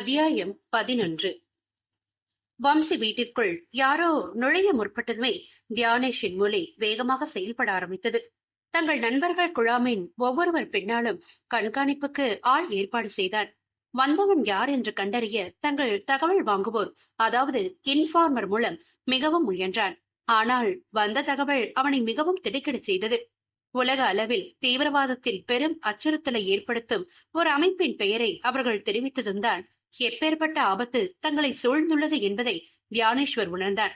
அத்தியாயம் பதினொன்று. வம்சி வீட்டிற்குள் யாரோ நுழைய முற்பட்டதுமே தியானேஷின் மூளை வேகமாக செயல்பட ஆரம்பித்தது. தங்கள் நண்பர்கள் குழாமின் ஒவ்வொருவர் பின்னாலும் கண்காணிப்புக்கு ஆள் ஏற்பாடு செய்தான். வந்தவன் யார் என்று கண்டறிய தங்கள் தகவல் வாங்குவோர் அதாவது இன்ஃபார்மர் மூலம் மிகவும் முயன்றான். ஆனால் வந்த தகவல் அவனை மிகவும் திடுக்கிடச் செய்தது. உலக அளவில் தீவிரவாதத்தில் பெரும் அச்சுறுத்தலை ஏற்படுத்தும் ஒரு அமைப்பின் பெயரை அவர்கள் தெரிவித்ததும் தான் எப்பேற்பட்ட ஆபத்து தங்களை சூழ்ந்துள்ளது என்பதை தியானேஸ்வர் உணர்ந்தான்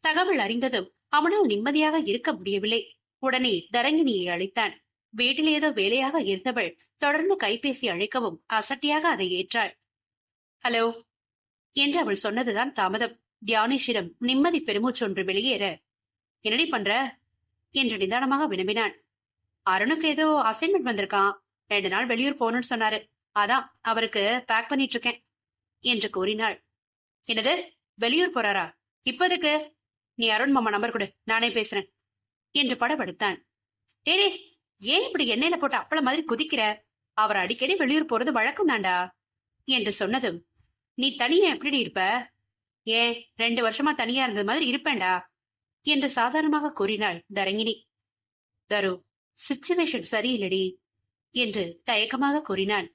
தகவல் அறிந்ததும் அவனால் நிம்மதியாக இருக்க முடியவில்லை. உடனே தரங்கினியை அழைத்தான். வீட்டில் ஏதோ வேலையாக இருந்தவள் தொடர்ந்து கைபேசி அழைக்கவும் அசட்டியாக அதை ஏற்றாள். ஹலோ என்று அவள் சொன்னதுதான் தாமதம். தியானேஷிடம் நிம்மதி பெருமூச்சொன்று வெளியேற. என்னடி பண்ற? என்று நிதானமாக வினவினான் அருணுக்கு ஏதோ அசைன்மெண்ட் வந்திருக்கான் ரெண்டு நாள் வெளியூர் போகணும்னு சொன்னாரு. அதான் அவருக்கு பேக் பண்ணிட்டு இருக்கேன். என்று கூறினாள். என்னது? வெளியூர் போறாரா? இப்போதுக்கு? நீ அருண் மாமா நம்பர் கொடு. நானே பேசுறேன். என்று படபடுத்தான். டேடே ஏன் இப்படி எண்ணெயில போட்டு அப்பள மாதிரி குதிக்கிற? அவர் அடிக்கடி வெளியூர் போறது வழக்கம் தாண்டா என்று சொன்னதும் நீ தனியா எப்படி இருப்ப? ஏன் ரெண்டு வருஷமா தனியா இருந்தது மாதிரி இருப்பேன்டா. என்று சாதாரணமாக கூறினாள் தரங்கினி. தரு சிச்சுவேஷன் சரியில்லடி என்று தயக்கமாக கூறினான்.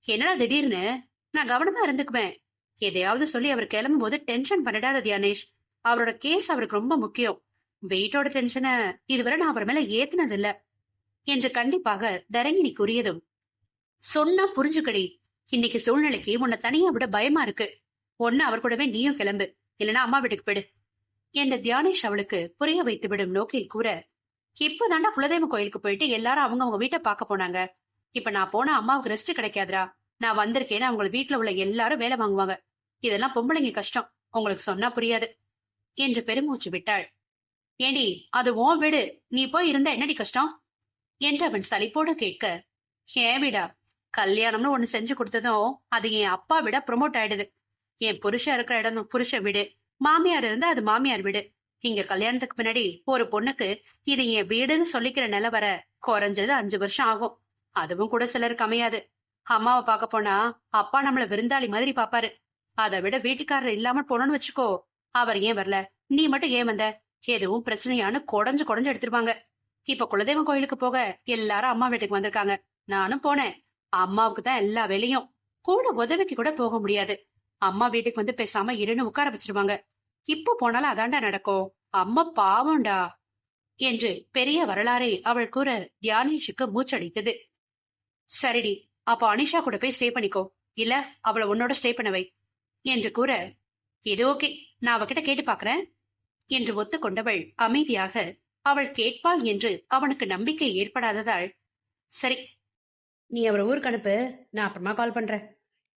என்னடா திடீர்னு? நான் கவனமா இருந்துக்குவேன். எதையாவது சொல்லி அவர் கிளம்பும் போது டென்ஷன் பண்ணிடாத தியானேஷ். அவரோட கேஸ் அவருக்கு ரொம்ப முக்கியம். வெயிட்டோட டென்ஷனை இதுவரை நான் அவர் மேல ஏத்துனது இல்ல என்று கண்டிப்பாக தரங்கினி கூறியதும் சொன்னா புரிஞ்சுக்கடி. இன்னைக்கு சூழ்நிலைக்கு உன்னை தனியா விட பயமா இருக்கு. ஒன்னு அவர் கூடவே நீயும் கிளம்பு. இல்லனா அம்மா வீட்டுக்கு போயிடு. என்று தியானேஷ் அவளுக்கு புரிய வைத்து விடும் நோக்கில் கூற இப்பதாண்டா குலதெய்வ கோயிலுக்கு போயிட்டு எல்லாரும் அவங்க அவங்க வீட்டை பார்க்க போனாங்க. இப்ப நான் போனா அம்மாவுக்கு ரெஸ்ட் கிடைக்காதரா நான் வந்திருக்கேன்னு அவங்க வீட்டுல உள்ள எல்லாரும் வேலை வாங்குவாங்க. இதெல்லாம் பொம்பளைங்க கஷ்டம். உங்களுக்கு சொன்னா புரியாது. என்று பெருமூச்சு விட்டாள். ஏண்டி அது ஓன் வீடு. நீ போய் இருந்தா என்னடி கஷ்டம்? என்று அவன் சலிப்போடு கேட்க ஏன் வீடா கல்யாணம்னு ஒண்ணு செஞ்சு கொடுத்ததும் அது என் அப்பா விட ப்ரொமோட் ஆயிடுது. என் புருஷன் இருக்கிற இடம் புருஷ வீடு. மாமியார் இருந்தா அது மாமியார் வீடு. இங்க கல்யாணத்துக்கு பின்னாடி ஒரு பொண்ணுக்கு இது என் வீடுன்னு சொல்லிக்கிற நிலை வர குறைஞ்சது அஞ்சு வருஷம் ஆகும். அதுவும் கூட சிலருக்கு அமையாது. அம்மாவை பார்க்க போனா அப்பா நம்மள விருந்தாளி மாதிரி பாப்பாரு. அதை விட வீட்டுக்காரர் இல்லாம போனோம்னு வச்சுக்கோ. அவர் ஏன் வரல? நீ மட்டும் ஏன் வந்த? எதுவும் பிரச்சனையான்னு குடஞ்சு குடஞ்சு எடுத்துருவாங்க இப்ப குலதெய்வம் கோயிலுக்கு போக எல்லாரும் அம்மா வீட்டுக்கு வந்திருக்காங்க. நானும் போனேன். அம்மாவுக்கு தான் எல்லா வேலையும். கூட உதவிக்கு கூட போக முடியாது. அம்மா வீட்டுக்கு வந்து பேசாம இருன்னு உட்கார வச்சிருவாங்க. இப்போ போனாலும் அதாண்டா நடக்கும். அம்மா பாவம்டா. என்று பெரிய வரலாறை அவள் கூற தியானேஷுக்கு மூச்சடித்தது. சரிடி அப்ப அனிஷா கூட போய் ஸ்டே பண்ணிக்கோ. இல்ல அவளை உன்னோட ஸ்டே பண்ண வை. என்று கூற இது ஓகே நான் அவகிட்ட கேட்டு பாக்குறேன். என்று ஒத்துக்கொண்டவள் அமைதியாக அவள் கேட்பாள் என்று அவனுக்கு நம்பிக்கை ஏற்படாததால். சரி நீ அவரை ஊருக்கு அனுப்பு. நான் அப்புறமா கால் பண்றேன்.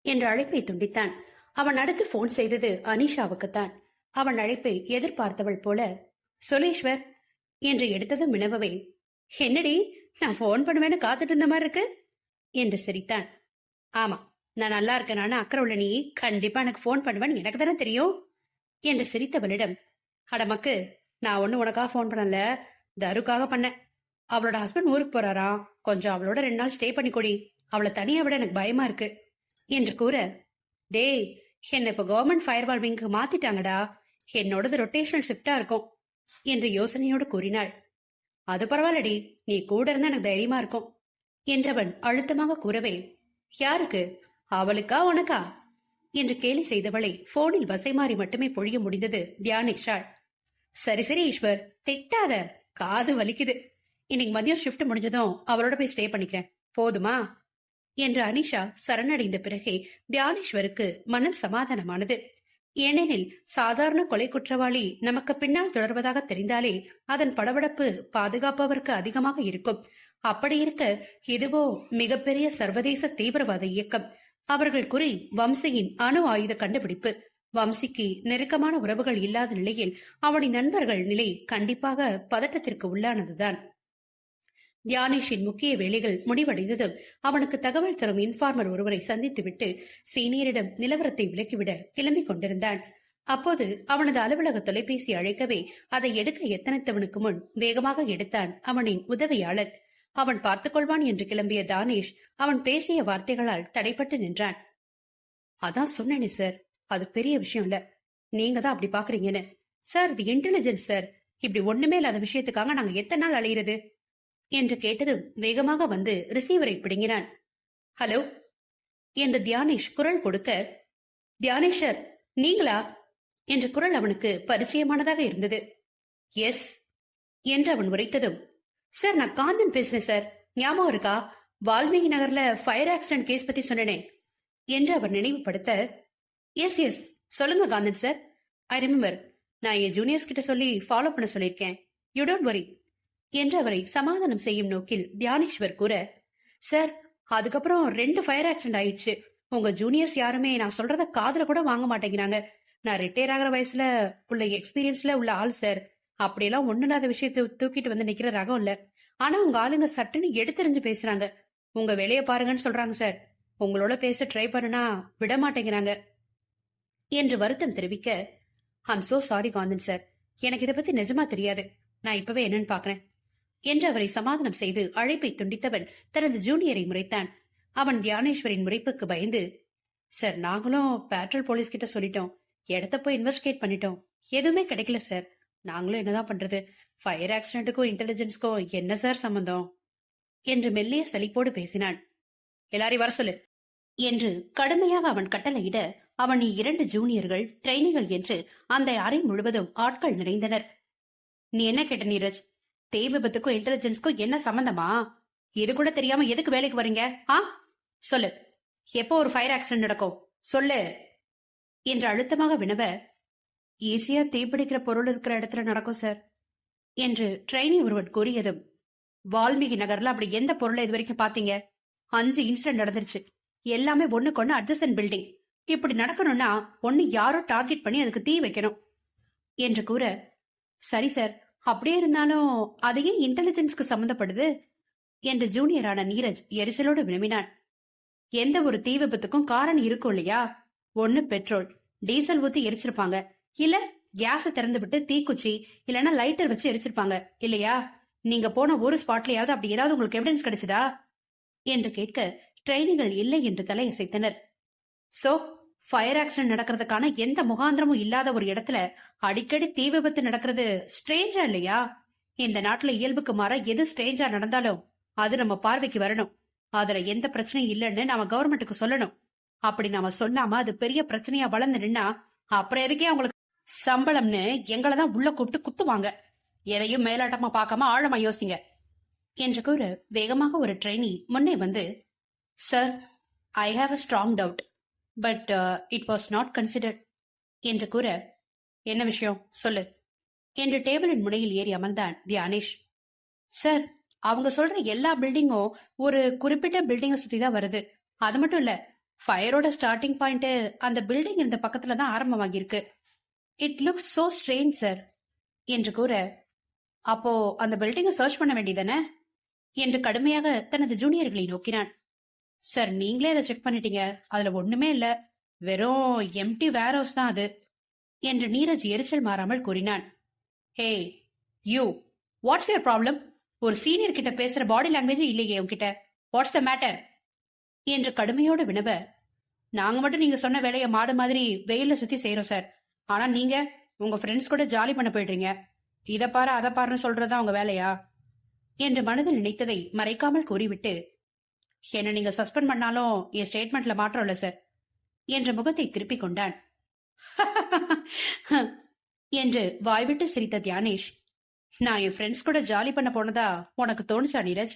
என்று அழைப்பை துண்டித்தான். அவன் அடுத்து போன் செய்தது அனிஷாவுக்குத்தான். அவன் அழைப்பை எதிர்பார்த்தவள் போல சுலேஸ்வர் என்று எடுத்ததும் வினவவே என்னடி நான் போன் பண்ணுவேன்னு காத்துட்டு இருந்த மாதிரி இருக்கு. என்று சிரித்தான். ஆமா நான் நல்லா இருக்கேனான்னு அக்கறை உள்ள நீ கண்டிப்பா எனக்கு போன் பண்ணுவேன்னு எனக்கு தானே தெரியும் என்று சிரித்தவளிடம். அடமக்கு நான் ஒண்ணு உனக்காக போன் பண்ணல. தருக்காக பண்ணேன். அவளோட ஹஸ்பண்ட் ஊருக்கு போறாரா? கொஞ்சம் அவளோட ரெண்டு நாள் ஸ்டே பண்ணி கொடி. அவளை தனியா விட எனக்கு பயமா இருக்கு என்று கூற. டேய் என்ன இப்ப கவர்மெண்ட் ஃபயர்வால் விங்க்கு மாத்திட்டாங்கடா. என்னோடது ரொட்டேஷனல் ஷிஃப்டா இருக்கும் என்று யோசனையோடு கூறினாள். அது பரவாயில்லடி. நீ கூட இருந்தா எனக்கு தைரியமா இருக்கும். என்றவன் அழுத்தமாக கூறவே யாருக்கு? அவளுக்கா உனக்கா? என்று கேலி செய்தவளை போனில் வசை மாறி மட்டுமே பொழிய முடிந்தது தியானேஷாள். சரி சரி ஈஸ்வர் திட்டாத காது வலிக்குது. இன்னைக்கு மதியம் ஷிஃப்ட் முடிஞ்சதும் அவளோட போய் ஸ்டே பண்ணிக்கிறேன். போதுமா? என்று அனிஷா சரணடைந்த பிறகே தியானேஸ்வருக்கு மனம் சமாதானமானது. ஏனெனில் சாதாரண கொலை குற்றவாளி நமக்கு பின்னால் தொடர்வதாக தெரிந்தாலே அதன் படபடப்பு பாதுகாப்பவருக்கு அதிகமாக இருக்கும். அப்படி இருக்க இதுவோ மிகப்பெரிய சர்வதேச தீவிரவாத இயக்கம். அவர்கள் குறி வம்சியின் அணு ஆயுத கண்டுபிடிப்பு. வம்சிக்கு நெருக்கமான உறவுகள் இல்லாத நிலையில் அவனின் நண்பர்கள் நிலை கண்டிப்பாக பதட்டத்திற்கு உள்ளானதுதான். தியானேஷின் முக்கிய வேலைகள் முடிவடைந்ததும் அவனுக்கு தகவல் தரும் இன்ஃபார்மர் ஒருவரை சந்தித்துவிட்டு சீனியரிடம் நிலவரத்தை விலக்கிவிட கிளம்பிக் கொண்டிருந்தான். அப்போது அவனது அலுவலக தொலைபேசி அழைக்கவே அதை எடுக்க எத்தனைத்தவனுக்கு முன் வேகமாக எடுத்தான் அவனின் உதவியாளன் அவன் பார்த்துக் கொள்வான் என்று கிளம்பிய தானேஷ் அவன் பேசிய வார்த்தைகளால் தடைப்பட்டு நின்றான். அதான் சொன்னேனே சார். அது பெரிய விஷயம் இல்ல. நீங்க தான் அப்படி பாக்குறீங்கன்னு. சார் இது இன்டெலிஜென்ஸ் சார். இப்படி ஒண்ணுமே இல்லாத விஷயத்துக்காக நாங்க எத்தனை நாள் அலையிறது? என்று கேட்டதும் வேகமாக வந்து ரிசீவரை பிடுங்கினான். ஹலோ? என்று தியானேஷ் குரல் கொடுக்க தியானேஷர் நீங்களா? என்ற குரல் அவனுக்கு பரிச்சயமானதாக இருந்தது. எஸ் என்று அவன் உரைத்ததும் சார் நான் காந்தன் பேசுறேன் சார். ஞாபகம் இருக்கா? வால்மீகி நகர்ல ஃபயர் ஆக்சிடென்ட் கேஸ் பத்தி சொன்னேனே. என்று அவர் நினைவுபடுத்த எஸ் எஸ் சொல்லுங்க காந்தன் சார். ஐ ரிமெம்பர் நான் என் ஜூனியர்ஸ் கிட்ட சொல்லி ஃபாலோ பண்ண சொல்லியிருக்கேன். யூ டோன்ட் வரி என்று அவரை சமாதானம் செய்யும் நோக்கில் தியானேஸ்வர் கூற சார் அதுக்கப்புறம் ரெண்டு ஃபயர் ஆக்சிடென்ட் ஆயிடுச்சு. உங்க ஜூனியர்ஸ் யாருமே நான் சொல்றத காதல கூட வாங்க மாட்டேங்கிறாங்க. நான் ரிட்டையர் ஆகிற வயசுல உள்ள எக்ஸ்பீரியன்ஸ்ல உள்ள ஆள் சார் அப்படியெல்லாம் ஒண்ணு இல்லாத விஷயத்தை தூக்கிட்டு வந்து நிக்கிற ரகம் இல்ல. ஆனா உங்க ஆளுங்க சட்டுன்னு எடுத்தெறிஞ்சு பேசுறாங்க. உங்க வேலையை பாருங்கன்னு சொல்றாங்க சார். உங்களோட பேச ட்ரை பண்ணுனா விட மாட்டேங்கிறாங்க. என்று வருத்தம் தெரிவிக்க I'm so sorry Kanthan sir. எனக்கு இதை பத்தி நிஜமா தெரியாது. நான் இப்பவே என்னன்னு பாக்குறேன். என்று அவரை சமாதானம் செய்து அழைப்பை துண்டித்தவன் தனது ஜூனியரை முறைத்தான். அவன் தியானேஸ்வரின் முறைப்புக்கு பயந்து சார் நாங்களும் பேட்ரோல் போலீஸ் கிட்ட சொல்லிட்டோம். இடத்த போய் இன்வெஸ்டிகேட் பண்ணிட்டோம். எதுவுமே கிடைக்கல சார். நாங்களும் என்னதான் பண்றது? ஃபயர் ஆக்சிடென்ட்டுக்கும் இன்டெலிஜென்ஸ்க்கும் என்ன சார் சம்பந்தம்? என்று மெல்லிய சலிப்போடு பேசினான். எல்லாரையும் வர சொல்லு. என்று கடுமையாக அவன் கட்டளையிட அவன் இரண்டு ஜூனியர்கள் ட்ரெயினிகள் என்று அந்த அறை முழுவதும் ஆட்கள் நிறைந்தனர். நீ என்ன கேட்ட நீரஜ்? தேய் விபத்துக்கும் இன்டெலிஜென்ஸ்க்கும் என்ன சம்பந்தமா? இது கூட தெரியாம எதுக்கு வேலைக்கு வரீங்க ஆ? சொல்லு. எப்போ ஒரு ஃபயர் ஆக்சிடென்ட் நடக்கும்? சொல்லு. என்று அழுத்தமாக வினவ ஈஸியா தீப்பிடிக்கிற பொருள் இருக்கிற இடத்துல நடக்கும் சார். என்று ட்ரெயினி ஒருவன் கூறியதும் வால்மீகி நகர்ல அப்படி எந்த பொருளை இது வரைக்கும் பாத்தீங்க அஞ்சு இன்சிடென்ட் நடந்துருச்சு. எல்லாமே ஒண்ணுக்கு ஒண்ணு அட்ஜசன் பில்டிங். இப்படி நடக்கணும்னா ஒண்ணு யாரோ டார்கெட் பண்ணி அதுக்கு தீ வைக்கணும். என்று கூற சரி சார். அப்படியே இருந்தாலும் அதையே இன்டெலிஜென்ஸ்க்கு சம்மந்தப்படுது? என்று ஜூனியரான நீரஜ் எரிச்சலோடு வினவினான். எந்த ஒரு தீ விபத்துக்கும் காரணம் இருக்கும் இல்லையா? ஒன்னு பெட்ரோல் டீசல் ஊத்தி எரிச்சிருப்பாங்க. இல்ல கேஸ திறந்து விட்டு தீக்குச்சி இல்லனா லைட்டர் வச்சு எரிச்சிருப்பாங்க இல்லையா? நீங்க போன ஒரு ஸ்பாட்லயாவது அப்படி ஏதாவது உங்களுக்கு எவிடன்ஸ் கிடைச்சதா? என்று கேட்க ட்ரெயினிகள் இல்லை என்று தலையசைத்தனர். சோ ஃபயர் ஆக்சிடென்ட் நடக்கிறதுக்கான எந்த முகாந்திரமும் இல்லாத ஒரு இடத்துல அடிக்கடி தீ விபத்து நடக்கிறது ஸ்ட்ரேஞ்சா இல்லையா? இந்த நாட்டுல இயல்புக்கு மாற எது ஸ்ட்ரேஞ்சா நடந்தாலும் அது நம்ம பார்வைக்கு வரணும். அதுல எந்த பிரச்சனையும் இல்லைன்னு நாம கவர்மெண்ட்டுக்கு சொல்லணும். அப்படி நாம சொல்லாம அது பெரிய பிரச்சனையா வளர்ந்து நின்னா அப்புறம் எதுக்கே அவங்களுக்கு சம்பளம்னு எங்களை தான் உள்ள கூப்பிட்டு குத்துவாங்க. எதையும் மேலாட்டமா பார்க்காம ஆழமா யோசிங்க. என்று கூற வேகமாக ஒரு ட்ரெயினி முன்னே வந்து sir I have a strong doubt but it was not considered என்று கூற என்ன விஷயம்? சொல்லு. என்று டேபிளின் முனையில் ஏறி அமர்ந்தான் தியானேஷ். சார் அவங்க சொல்ற எல்லா பில்டிங்கும் ஒரு குறிப்பிட்ட பில்டிங்கை சுத்தி தான் வருது. அது மட்டும் இல்ல ஃபயரோட ஸ்டார்டிங் பாயிண்ட் அந்த பில்டிங் இருந்த பக்கத்துல தான் ஆரம்பமாகியிருக்கு. It looks so strange sir என்று கூற அப்போ அந்த பில்டிங்கை சர்ச் பண்ண வேண்டியதானே என்று கடுமையாக தனது ஜூனியர்களை நோக்கினான். சார் நீங்களே அதை செக் பண்ணிட்டீங்க. அதுல ஒண்ணுமே இல்ல. வெறும் எம்டி வேர் ஹவுஸ் தான் அது. என்று நீரஜ் எரிச்சல் மாறாமல் கூறினான். Hey you what's your problem ஒரு சீனியர் கிட்ட பேசுற பாடி லாங்குவேஜ் இல்லையே உன்கிட்ட. வாட்ஸ் த மேட்டர் என்று கடுமையோடு வினவ நாங்க மட்டும் நீங்க சொன்ன வேலையை மாடு மாதிரி வெயில்ல சுத்தி செய்யறோம் சார் ஆனா நீங்க உங்க ஃப்ரெண்ட்ஸ் கூட ஜாலி பண்ண போயிடுறீங்க. இத பாரு அதை பாருன்னு சொல்றதா உங்க வேலையா? என்று மனதில் நினைத்ததை மறைக்காமல் கூறிவிட்டு என்ன நீங்க சஸ்பெண்ட் பண்ணாலும் என் ஸ்டேட்மெண்ட்ல மாற்றம் இல்ல சார் என்ற முகத்தை திருப்பிக் கொண்டான். என்று வாய்விட்டு சிரித்த தியானேஷ் நான் என் ஃப்ரெண்ட்ஸ் கூட ஜாலி பண்ண போனதா உனக்கு தோணுச்சா நீரஜ்?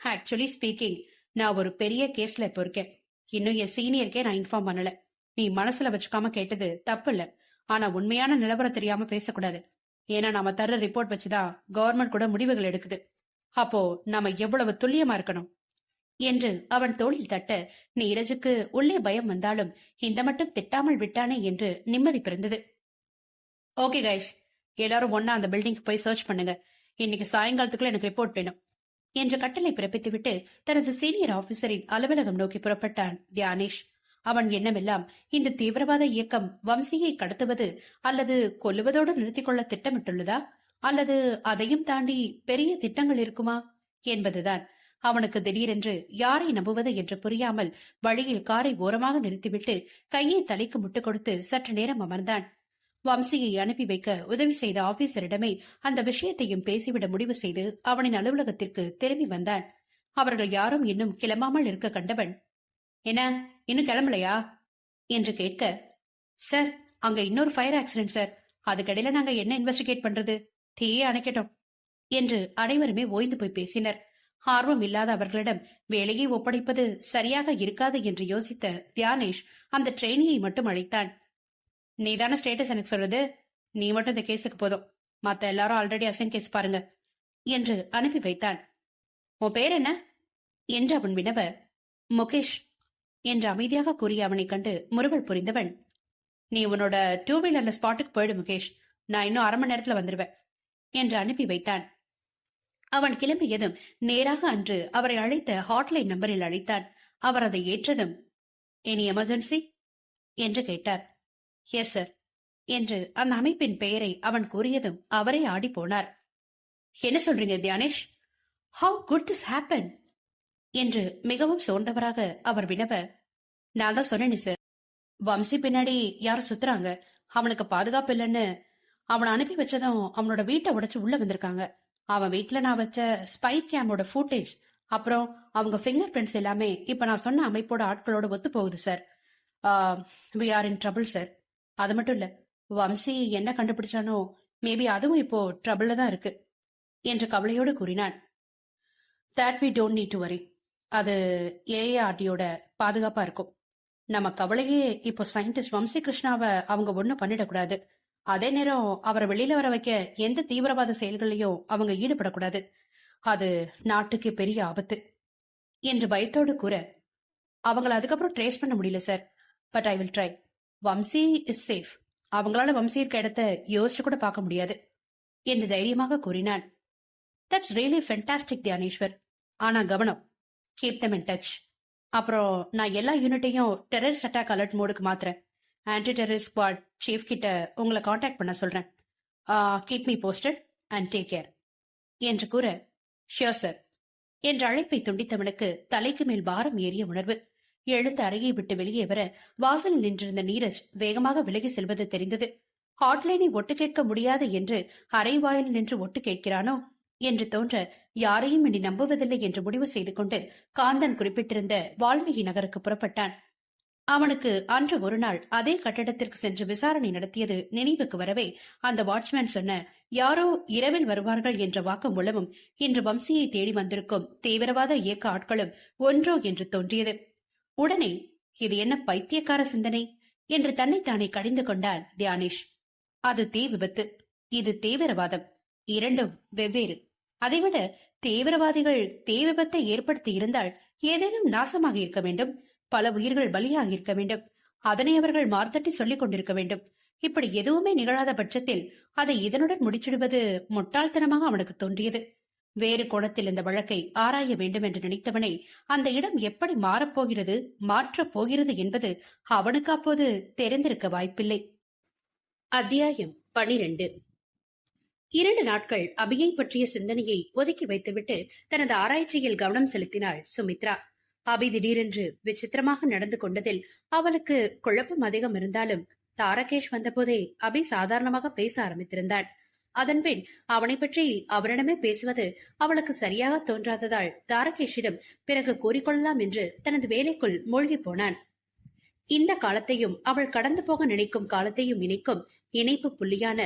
ஆக்சுவலி ஸ்பீக்கிங் நான் ஒரு பெரிய கேஸ்ல இப்போ இருக்கேன். இன்னும் என் சீனியருக்கே நான் இன்ஃபார்ம் பண்ணல. நீ மனசுல வச்சுக்காம கேட்டது தப்பு இல்லை. ஆனா உண்மையான நிலவரம் தெரியாம பேசக்கூடாது. ஏன்னா நாம தர்ற ரிப்போர்ட் வச்சுதான் கவர்மெண்ட் கூட முடிவுகள் எடுக்குது. அப்போ நாம எவ்வளவு துல்லியமா இருக்கணும்? என்று அவன் தோளில் தட்ட நீரஜுக்கு உள்ளே பயம் வந்தாலும் இந்த மட்டும் திட்டாமல் விட்டானே என்று நிம்மதி பிறந்தது. ஓகே கைஸ் எல்லாரும் ஒன்னா அந்த பில்டிங்க்கு போய் சர்ச் பண்ணுங்க. இன்னைக்கு சாயங்காலத்துக்குள்ள எனக்கு ரிப்போர்ட் வேணும். என்று கட்டளை பிறப்பித்துவிட்டு தனது சீனியர் ஆபீசரின் அலுவலகம் நோக்கி புறப்பட்டான் தியானேஷ். அவன் எண்ணமெல்லாம் இந்த தீவிரவாத இயக்கம் வம்சியை கடத்துவது அல்லது கொல்லுவதோடு நிறுத்திக் கொள்ள திட்டமிட்டுள்ளதா? அல்லது அதையும் தாண்டி பெரிய திட்டங்கள் இருக்குமா? என்பதுதான். அவனுக்கு திடீரென்று யாரை நம்புவது என்று புரியாமல் வழியில் காரை ஓரமாக நிறுத்திவிட்டு கையை தலைக்கு முட்டுக் கொடுத்து சற்று நேரம் அமர்ந்தான். வம்சியை அனுப்பி வைக்க உதவி செய்த ஆபீசரிடமே அந்த விஷயத்தையும் பேசிவிட முடிவு செய்து அவனின் அலுவலகத்திற்கு திரும்பி வந்தான். அவர்கள் யாரும் இன்னும் கிளம்பாமல் இருக்க கண்டவன். என்ன? இன்னும் கிளம்பலையா? என்று கேட்க சார் அங்க இன்னொரு ஃபயர் ஆக்சிடென்ட் சார். அதுக்கடையில நாங்க என்ன இன்வெஸ்டிகேட் பண்றது? தீயே அணைக்கட்டும். என்று அனைவருமே ஓய்ந்து போய் பேசினர். ஆர்வம் இல்லாத அவர்களிடம் வேலையை ஒப்படைப்பது சரியாக இருக்காது என்று யோசித்த தியானேஷ் அந்த ட்ரெயினியை மட்டும் அழைத்தான். நீதான ஸ்டேட்டஸ் எனக்கு சொல்றது? நீ மட்டும் இந்த கேஸுக்கு போதும். மத்த எல்லாரும் ஆல்ரெடி அசைன் கேஸ் பாருங்க. என்று அனுப்பி வைத்தான். உன் பேர் என்ன? என்று அவன் வினவ முகேஷ். என்று அமைதியாக கூறிய அவனைக் கண்டு முறுவல் புரிந்தவன் நீ உன்னோட டூ வீலர்ல ஸ்பாட்டுக்கு போயிடு முகேஷ். நான் இன்னும் அரை மணி நேரத்துல வந்துருவேன் என்று அனுப்பி வைத்தான். அவன் கிளம்பியதும் நேராக அன்று அவரை அழைத்த ஹாட்லைன் நம்பரில் அழைத்தான். அவர் அதை ஏற்றதும் எனி எமர்ஜென்சி என்று கேட்டார். எஸ் சார் என்று அந்த அமைப்பின் பெயரை அவன் கூறியதும் அவரே ஆடி போனார். என்ன சொல்றீங்க Dhyanesh? How could this happen என்று மிகவும் சோர்ந்தவராக அவர் வினவ நான் தான் சொன்னேனே சார் வம்சி பின்னாடி யாரும் சுத்துறாங்க. அவனுக்கு பாதுகாப்பு இல்லைன்னு. அவனை அனுப்பி வச்சதும் அவனோட வீட்டை உடைச்சு உள்ள வந்திருக்காங்க. அவன் வீட்டுல நான் வச்ச ஸ்பை கேமோட ஃபுட்டேஜ் அப்புறம் அவங்க ஃபிங்கர் பிரிண்ட்ஸ் எல்லாமே இப்ப நான் சொன்ன அமைப்போட ஆட்களோட ஒத்து போகுது sir we are in trouble sir அது மட்டும் இல்ல வம்சி என்ன கண்டுபிடிச்சானோ மேபி அதுவும் இப்போ ட்ரபிள்ல தான் இருக்கு என்று கவலையோடு கூறினான். That we don't need to worry அது ஏஏஆர்டியோட பாதுகாப்பா இருக்கும். நம்ம கவலையே இப்போ சயின்டிஸ்ட் வம்சி கிருஷ்ணாவை அவங்க ஒண்ணு பண்ணிடக்கூடாது. அதே நேரம் அவரை வெளியில வர வைக்க எந்த தீவிரவாத செயல்களையும் அவங்க ஈடுபடக்கூடாது. அது நாட்டுக்கு பெரிய ஆபத்து. என்று பயத்தோடு கூற அவங்கள அதுக்கப்புறம் ட்ரேஸ் பண்ண முடியல sir but I will try Vamsi is safe அவங்களால வம்சி இருக்க இடத்த யோசிச்சு கூட பார்க்க முடியாது. என்று தைரியமாக கூறினான். தட்ஸ் ரியலி ஃபென்டாஸ்டிக் தியானேஸ்வர் ஆனா கவனம் கீப் தம் இன் டச் அப்புறம் நான் எல்லா யூனிட்டையும் டெரரிஸ்ட் அட்டாக் அலர்ட் மோடுக்கு மாத்துறேன். ஆன்டி டெரரிஸ்ட் ஸ்குவாட் சீஃப் கிட்ட உங்களை காண்டாக்ட் பண்ண சொல்றேன். Keep me posted and take care என்று கூற ஷியோர் சார் என்ற அழைப்பை துண்டித்தவனுக்கு தலைக்கு மேல் பாரம் ஏறிய உணர்வு. எழுந்து அறையை விட்டு வெளியே வர வாசலில் நின்றிருந்த நீரஜ் வேகமாக விலகி செல்வது தெரிந்தது. ஹாட்லைனை ஒட்டு கேட்க முடியாது என்று அரை வாயில் நின்று ஒட்டு கேட்கிறானோ என்று தோன்ற யாரையும் இனி நம்புவதில்லை என்று முடிவு செய்து கொண்டு காந்தன் குறிப்பிட்டிருந்த வால்மீகி நகருக்கு புறப்பட்டான். அவனுக்கு அன்று ஒரு நாள் அதே கட்டடத்திற்கு சென்று விசாரணை நடத்தியது நினைவுக்கு வரவே அந்த வாட்ச்மேன் சொன்ன யாரோ இரவில் வருவார்கள் என்ற வாக்கு மூலமும் இன்று வம்சியை தேடி வந்திருக்கும் தீவிரவாத இயக்க ஆட்களும் ஒன்றோ என்று தோன்றியது. உடனே இது என்ன பைத்தியக்கார சிந்தனை? என்று தன்னைத்தானே கடிந்து கொண்டான் தியானேஷ். அது தீ விபத்து. இது தீவிரவாதம். இரண்டும் வெவ்வேறு. அதைவிட தீவிரவாதிகள் தீ விபத்தை ஏற்படுத்தி இருந்தால் ஏதேனும் நாசமாக இருக்க வேண்டும் பல உயிர்கள் பலியாக இருக்க வேண்டும் அதனை அவர்கள் மார்த்தட்டி சொல்லிக் கொண்டிருக்க வேண்டும். இப்படி எதுவுமே நிகழாத பட்சத்தில் அதை இதனுடன் முடிச்சிடுவது முட்டாள்தனமாக அவனுக்கு தோன்றியது. வேறு கோணத்தில் இந்த வழக்கை ஆராய வேண்டும் என்று நினைத்தவனை அந்த இடம் எப்படி மாறப்போகிறது மாற்றப் போகிறது என்பது அவனுக்கு அப்போது தெரிந்திருக்க வாய்ப்பில்லை. அத்தியாயம் பனிரெண்டு. இரண்டு நாட்கள் அபியை பற்றிய சிந்தனையை ஒதுக்கி வைத்துவிட்டு தனது ஆராய்ச்சியில் கவனம் செலுத்தினாள் சுமித்ரா. அபி திடீரென்று விசித்திரமாக நடந்து கொண்டதில் அவளுக்கு குழப்பம் அதிகம் இருந்தாலும் தாரகேஷ் வந்தபோதே அபி சாதாரணமாக பேச ஆரம்பித்திருந்தான் அதன்பின் அவனை பற்றி அவரிடமே பேசுவது அவளுக்கு சரியாக தோன்றாததால் தாரகேஷிடம் பிறகு கூறிக்கொள்ளலாம் என்று தனது வேலைக்குள் மூழ்கி போனான். இந்த காலத்தையும் அவள் கடந்து போக நினைக்கும் காலத்தையும் இணைக்கும் இணைப்பு புள்ளியான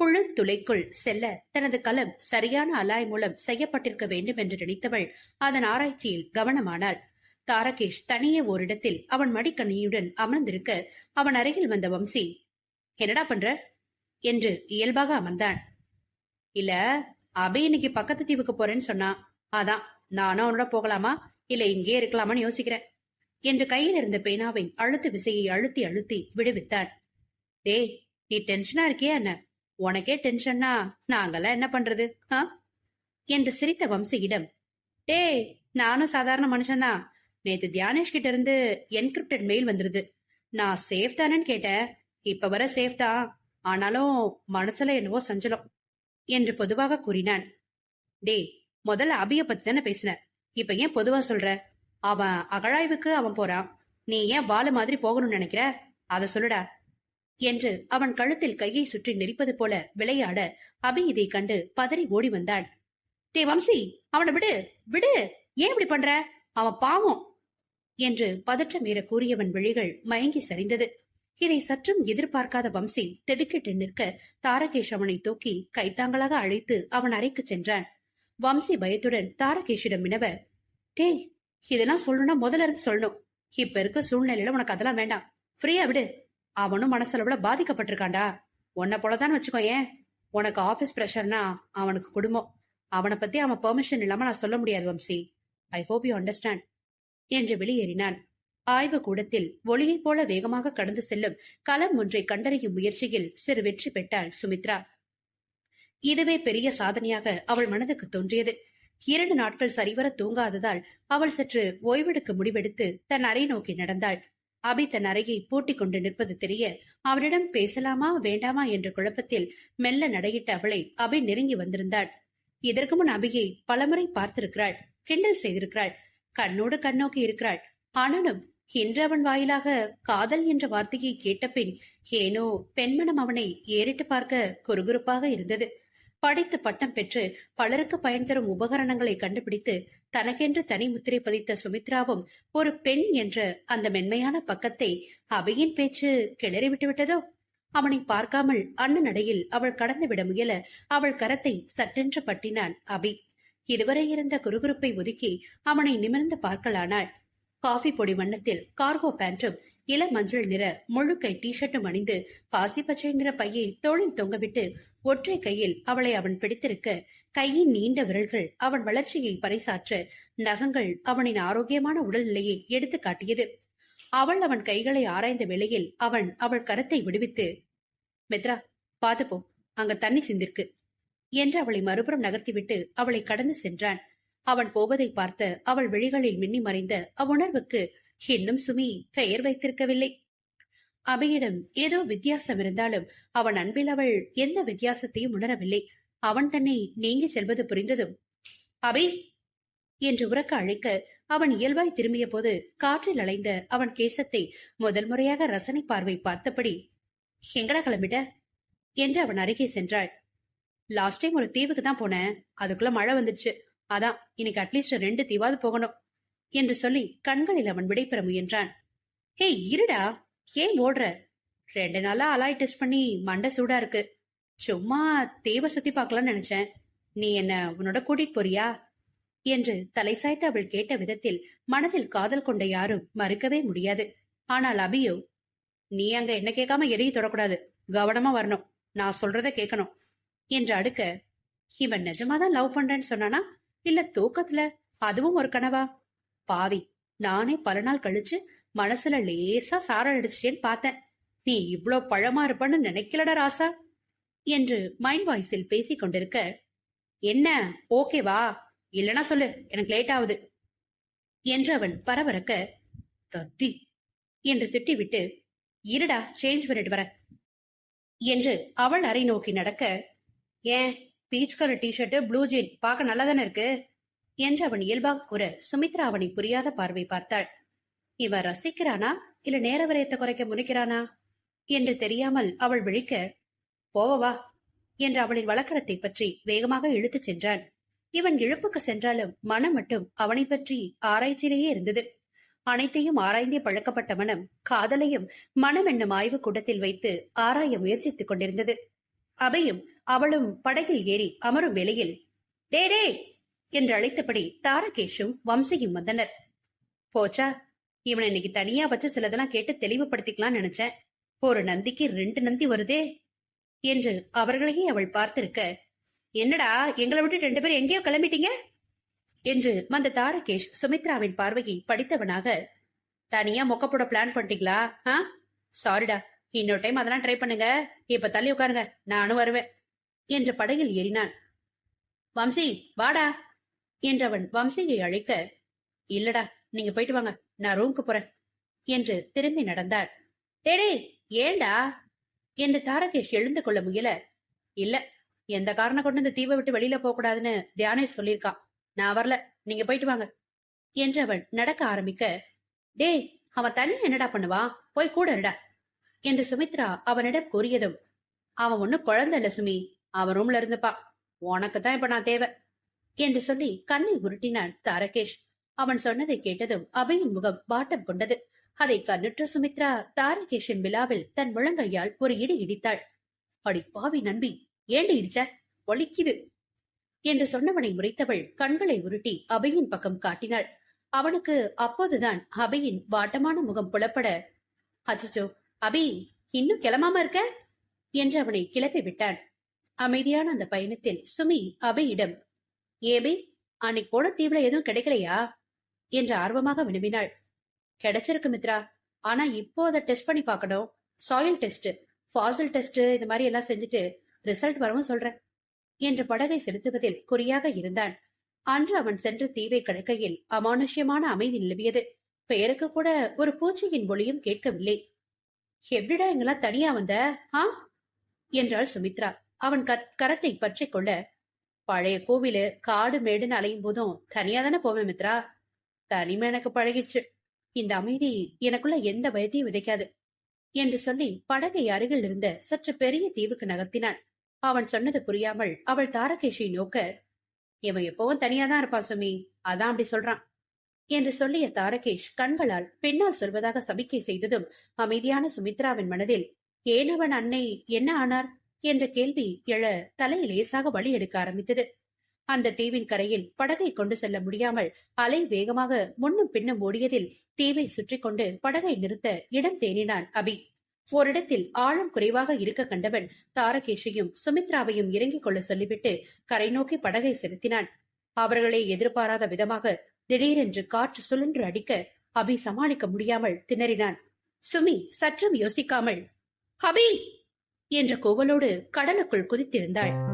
புழு துளைக்குள் செல்ல தனது களம் சரியான அலாய் மூலம் செய்யப்பட்டிருக்க வேண்டும் என்று நினைத்தவள் அதன் ஆராய்ச்சியில் கவனமானாள். தாரகேஷ் தனியே ஓரிடத்தில் அவன் மடிக்கணியுடன் அமர்ந்திருக்க அவன் அருகில் வந்த வம்சி என்னடா பண்ற? என்று இயல்பாக அமர்ந்தான். இல்ல அபி இன்னைக்கு பக்கத்து தீவுக்கு போறேன்னு சொன்னான் அதான் நானும் அவனோட போகலாமா? இல்ல இங்கே இருக்கலாமான்னு யோசிக்கிறேன். என்று கையில் இருந்த பேனாவை அழுத்து விசையை அழுத்தி அழுத்தி விடுவித்தான். டேய் நீ டென்ஷனா இருக்கியா என்ன? உனக்கே டென்ஷன்னா நாங்கெல்லாம் என்ன பண்றது ஆ? என்று சிரித்த வம்சியிடம். டே நானும் சாதாரண மனுஷன்தான். நேத்து தியானேஷ் கிட்ட இருந்து என்கிரிப்டட் மெயில் வந்துருது. நான் சேஃப் தானேன்னு கேட்டேன். இப்ப வர சேஃப் தான். ஆனாலும் மனசுல என்னவோ சஞ்சலம் என்று பொதுவாக கூறினான். டேய் முதல்ல அபிய பத்தி தானே பேசின. இப்ப ஏன் பொதுவா சொல்ற? அவன் அகழாய்வுக்கு அவன் போறான். நீ ஏன் வாழ மாதிரி போகணும்னு நினைக்கிற? அத சொல்லுடா. என்று அவன் கழுத்தில் கையை சுற்றி நெரிப்பது போல விளையாட அபி இதை கண்டு பதறி ஓடி வந்தான். டே வம்சி அவனை விடு விடு. ஏன் இப்படி பண்ற? அவன் பாவம். என்று பதற்றம் மீற கூறியவன் விழிகள் மயங்கி சரிந்தது. இதை சற்றும் எதிர்பார்க்காத வம்சி திடுக்கிட்டு நிற்க தாரகேஷ் அவனை தூக்கி கைத்தாங்களாக அழைத்து அவன் அறைக்கு சென்றான். வம்சி பயத்துடன் தாரகேஷிடம் வினவ டேய் இதெல்லாம் சொல்லணும்னா முதல்ல இருந்து சொல்லணும். இப்ப இருக்க சூழ்நிலையில உனக்கு அதெல்லாம் வேண்டாம். ஃப்ரீயா விடு. அவனும் மனசளவுல பாதிக்கப்பட்டிருக்கான்டா. உன்னை போலதான் வச்சுக்கோ ஏன்? உனக்கு ஆபீஸ் பிரஷர்னா அவனுக்கு குடும்பம். அவனை பத்தி அவன் பெர்மிஷன் இல்லாம நான் சொல்ல முடியாது Vamsi. I hope you understand என்று வெளியேறினான். ஆய்வு கூடத்தில் ஒளியைப் போல வேகமாக கடந்து செல்லும் களம் ஒன்றை கண்டறியும் முயற்சியில் சிறு வெற்றி பெற்றாள் சுமித்ரா. இதுவே பெரிய சாதனையாக அவள் மனதுக்கு தோன்றியது. இரண்டு நாட்கள் சரிவர தூங்காததால் அவள் சற்று ஓய்வெடுக்க முடிவெடுத்து தன் அறை நோக்கி நடந்தாள். அபி தன் அறையை பூட்டிக் கொண்டு நிற்பது தெரிய அவரிடம் பேசலாமா வேண்டாமா என்ற குழப்பத்தில் மெல்ல நடையிட்ட அவளை அபி நெருங்கி வந்திருந்தாள். இதற்கு முன் அபியை பலமுறை பார்த்திருக்கிறாள் கிண்டல் செய்திருக்கிறாள் கண்ணோடு கண்ணோக்கி இருக்கிறாள். ஆனாலும் இன்று அவன் வாயிலாக காதல் என்ற வார்த்தையை கேட்டபின் ஏனோ பெண்மனம் அவனை ஏறிட்டு பார்க்க குறுகுறுப்பாக இருந்தது. படித்து பட்டம் பெற்று பலருக்கு பயன் தரும் உபகரணங்களை கண்டுபிடித்து தனக்கென்று தனி முத்திரை பதித்த சுமித்ராவும் ஒரு பெண் என்ற அந்த மென்மையான பக்கத்தை அபியின் பேச்சு கிளறி விட்டு விட்டதோ அவனை பார்க்காமல் அண்ணன் நடையில் அவள் கடந்துவிட முயல அவள் கரத்தை சட்டென்று பட்டினான் அபி. இதுவரை இருந்த குறுகுறுப்பை ஒதுக்கி அவனை நிமிர்ந்து பார்க்கலானாள். காஃபி பொடி வண்ணத்தில் கார்கோ பேண்டும் இள மஞ்சள் நிற முழுக்கை டிஷர்ட்டும் அணிந்து பாசி பச்சை நிற பையை தோளில் தொங்கவிட்டு ஒற்றை கையில் அவளை அவன் பிடித்திருக்க கையின் நீண்ட விரல்கள் அவன் வளர்ச்சியை பறைசாற்ற நகங்கள் அவனின் ஆரோக்கியமான உடல்நிலையை எடுத்து காட்டியது. அவள் அவன் கைகளை ஆராய்ந்த வேளையில் அவன் அவள் கரத்தை விடுவித்து மித்ரா பாத்துப்போம் அங்க தண்ணி சிந்திருக்கு என்று அவளை மறுபுறம் நகர்த்திவிட்டு அவளை கடந்து சென்றான். அவன் போவதை பார்த்த அவள் விழிகளில் மின்னி மறைந்த அவ்வுணர்வுக்கு இன்னும் சுமி பெயர் வைத்திருக்கவில்லை. அபியிடம் ஏதோ வித்தியாசம் இருந்தாலும் அவன் அன்பில் அவள் எந்த வித்தியாசத்தையும் உணரவில்லை. அவன் தன்னை நீங்கி செல்வது புரிந்ததும் அபி என்று உறக்க அழைக்க அவன் இயல்பாய் திரும்பிய போது காற்றில் அலைந்த அவன் கேசத்தை முதல் முறையாக ரசனை பார்வை பார்த்தபடி எங்கடா கிளம்பிட்ட? என்று அவன் அருகே சென்றாள். லாஸ்ட் டைம் ஒரு தீவுக்கு தான் போனேன். அதுக்குள்ள மழை வந்துடுச்சு. அதான் இன்னைக்கு அட்லீஸ்ட் ரெண்டு தீவாவது போகணும். என்று சொல்லி கண்களில் அவன் விடைபெற முயன்றான். ஹே இருடா! ஏன் ஓடுற? ரெண்டு நாளா அலாய் டெஸ்ட் பண்ணி மண்டை சூடா இருக்கு. சும்மா தேவை சுத்தி பார்க்கலாம்னு நினைச்சேன். நீ என்ன உன்னோட கூட்டிட்டு போறியா? என்று தலை சாய்த்து அவள் கேட்ட விதத்தில் மனதில் காதல் கொண்ட யாரும் மறுக்கவே முடியாது. ஆனால் அபியோ நீ அங்க என்ன கேட்காம எதையும் தொடக்கூடாது. கவனமா வரணும். நான் சொல்றத கேட்கணும். என்று அடுக்க இவன் நிஜமாதான் லவ் பண்றேன்னு சொன்னானா? இல்ல தூக்கத்துல? அதுவும் ஒரு கனவா? பாவி நானே பல நாள் கழிச்சு மனசுல லேசா சாரல் அடிச்சிட்டேன்னு பார்த்தேன். நீ இவ்ளோ பழமா இருப்பன்னு நினைக்கலடா ராசா என்று மைண்ட் வாய்ஸில் பேசிக் கொண்டிருக்க என்ன ஓகேவா இல்லனா சொல்லு எனக்கு லேட் ஆகுது என்று அவன் பரபரக்க தத்தி என்று திட்டிவிட்டு இருடா சேஞ்ச் பண்ணிட்டு வர என்று அவள் அறை நோக்கி நடக்க ஏன் peach colour T-shirt blue jean பார்க்க நல்லா தானே இருக்கு? என்று அவன் இயல்பாக கூற சுமித்ரா அவனை புரியாத பார்வை பார்த்தாள். இவன் ரசிக்கிறானா? இல்ல நேர வரையத்தை குறைக்க முனைக்கிறானா? என்று தெரியாமல் அவள் விழிக்க போவவா என்று அவளின் வழக்கரத்தை பற்றி வேகமாக இழுத்துச் சென்றான். இவன் இழுப்புக்கு சென்றாலும் மனம் மட்டும் அவனை பற்றி ஆராய்ச்சியிலேயே இருந்தது. அனைத்தையும் ஆராய்ந்தே பழக்கப்பட்ட மனம் காதலையும் மனம் என்னும் ஆய்வு கூடத்தில் வைத்து ஆராய முயற்சித்துக் கொண்டிருந்தது. அவையும் அவளும் படகில் ஏறி அமரும் வேளையில் டே டே என்று அழைத்தபடி தாரகேஷும் வம்சியும் வந்தனர். போச்சா இவனை இன்னைக்கு தனியா வச்சு சிலதெல்லாம் கேட்டு தெளிவுபடுத்திக்கலாம் நினைச்சேன். ஒரு நந்திக்கு ரெண்டு நந்தி வருதே என்று அவர்களையே அவள் பார்த்திருக்க என்னடா எங்களை விட்டு ரெண்டு பேரும் எங்கேயோ கிளம்பிட்டீங்க? என்று வந்த தாரகேஷ் சுமித்ராவின் பார்வையை படித்தவனாக தனியா மொக்கப்போட பிளான் பண்ணிட்டீங்களா? ஆ? சாரிடா இன்னொரு டைம் அதெல்லாம் ட்ரை பண்ணுங்க. இப்ப தள்ளி உட்காருங்க நானும் வருவேன் என்று படகில் ஏறினான். வம்சி வாடா. என்றவன் வம்சியை அழைக்க இல்லடா நீங்க போயிட்டு வாங்க நான் ரூம்க்கு போறேன் என்று திரும்பி நடந்தாள் டேடே ஏண்டா என்று தாரகேஷ் எழுந்து கொள்ள முயல இல்ல எந்த காரணம் கொண்டு இந்த தீவை விட்டு வெளியில போக கூடாதுன்னு தியானேஷ் சொல்லியிருக்கான். நான் வரல நீங்க போயிட்டு வாங்க என்று அவன் நடக்க ஆரம்பிக்க டேய் அவன் தண்ணி என்னடா பண்ணுவான்? போய் கூட இருடா என்று சுமித்ரா அவனிடம் கூறியதும் அவன் ஒன்னும் குழந்தை இல்ல சுமி அவன் ரூம்ல இருந்துப்பான். உனக்கு தான் இப்ப நான் தேவை. என்று சொல்லி கண்ணை உருட்டினான் தாரகேஷ். அவன் சொன்னதை கேட்டதும் அபயின் முகம் வாட்டம் கொண்டது. அதை கண்ணுற்ற சுமித்ரா தாரகேஷின் விழாவில் தன் முழங்கையால் ஒரு இடி இடித்தாள். அடி பாவி நண்பி ஏண்டி இடிச்ச? ஒலிக்குது என்று சொன்னவனை முறைத்தவள் கண்களை உருட்டி அபையின் பக்கம் காட்டினாள். அவனுக்கு அப்போதுதான் அபையின் வாட்டமான முகம் புலப்பட அச்சோ அபி இன்னும் கிளம்பாம இருக்க? என்று அவனை கிளப்பி விட்டான். அமைதியான அந்த பயணத்தில் சுமி அபையிடம் ஏபி அன்னைக்கு போன தீவுல எதுவும் கிடைக்கலையா? என்று ஆர்வமாக வினவினாள். கிடைச்சிருக்கு மித்ரா. ஆனா இப்போ அதை டெஸ்ட் பண்ணி பார்க்கணும். சாயில் டெஸ்ட் ஃபாசில் டெஸ்ட் இது மாதிரி எல்லாம் செஞ்சுட்டு ரிசல்ட் வரவும் சொல்றேன் என்று படகை செலுத்துவதில் குறியாக இருந்தான். அன்று அவன் சென்று தீவை கடக்கையில் அமானுஷ்யமான அமைதி நிலவியது. பெயருக்கு கூட ஒரு பூச்சியின் ஒளியும் கேட்கவில்லை. எப்படிடா எங்கெல்லாம் தனியா வந்த? ஆ? என்றாள் சுமித்ரா. அவன் கரத்தை பற்றிக் கொள்ள பழைய கோவிலு காடு மேடுன்னு அலையும் போதும் தனியா தானே போவேன் மித்ரா. தனிமை எனக்கு பழகிடுச்சு. இந்த அமைதி எனக்குள்ள எந்த பயத்தையும் விதைக்காது. என்று சொல்லி படகை அருகில் இருந்த சற்று பெரிய தீவுக்கு நகர்த்தினான். அவன் சொன்னது புரியாமல் அவள் தாரகேஷை நோக்க இவன் எப்பவும் தனியா தான் இருப்பான் சுமி. அதான் அப்படி சொல்றான். என்று சொல்லிய தாரகேஷ் கண்களால் பெண்ணால் சொல்வதாக சமிக்கை செய்ததும் அமைதியான சுமித்ராவின் மனதில் ஏனவன் அன்னை? என்ன ஆனார்? என்ற கேள்வி எழ தலை லேசாக வழி எடுக்க ஆரம்பித்தது. அந்த தீவின் கரையில் படகை கொண்டு செல்ல முடியாமல் அலை வேகமாக முன்னும் பின்னும் ஓடியதில் தீவை சுற்றி கொண்டு படகை நிறுத்த இடம் தேடினான் அபி. ஓரிடத்தில் ஆழம் குறைவாக இருக்க கண்டவன் தாரகேஷையும் சுமித்ராவையும் இறங்கிக் கொள்ள சொல்லிவிட்டு கரை நோக்கி படகை செலுத்தினான். அவர்களை எதிர்பாராத விதமாக திடீரென்று காற்று சுழன்று அடிக்க அபி சமாளிக்க முடியாமல் திணறினான். சுமி சற்றும் யோசிக்காமல் அபி! என்ற கோவலோடு கடலுக்குள் குதித்திருந்தாள்.